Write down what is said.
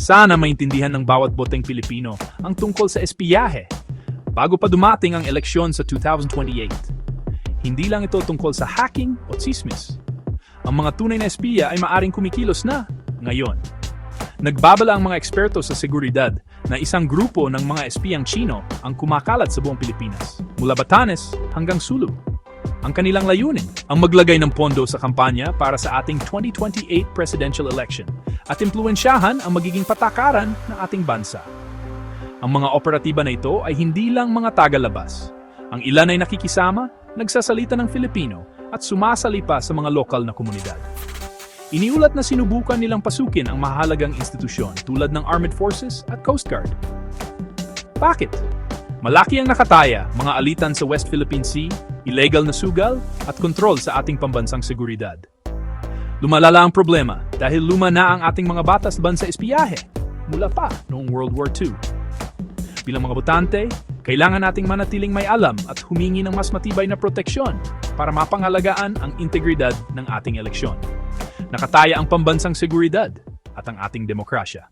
Sana maintindihan ng bawat boteng Pilipino ang tungkol sa espiyahe bago pa dumating ang eleksyon sa 2028. Hindi lang ito tungkol sa hacking o tsismis. Ang mga tunay na espiya ay maaring kumikilos na ngayon. Nagbabala ang mga eksperto sa seguridad na isang grupo ng mga espiyang Chino ang kumakalat sa buong Pilipinas, mula Batanes hanggang Sulu. Ang kanilang layunin ang maglagay ng pondo sa kampanya para sa ating 2028 presidential election at impluensyahan ang magiging patakaran ng ating bansa. Ang mga operatiba na ito ay hindi lang mga tagalabas. Ang ilan ay nakikisama, nagsasalita ng Filipino at sumasali pa sa mga lokal na komunidad. Iniulat na sinubukan nilang pasukin ang mahalagang institusyon tulad ng Armed Forces at Coast Guard. Bakit? Malaki ang nakataya, mga alitan sa West Philippine Sea, illegal na sugal, at kontrol sa ating pambansang seguridad. Lumalala ang problema dahil luma na ang ating mga batas ban sa espiyahe mula pa noong World War II. Bilang mga botante, kailangan nating manatiling may alam at humingi ng mas matibay na proteksyon para mapangalagaan ang integridad ng ating eleksyon. Nakataya ang pambansang seguridad at ang ating demokrasya.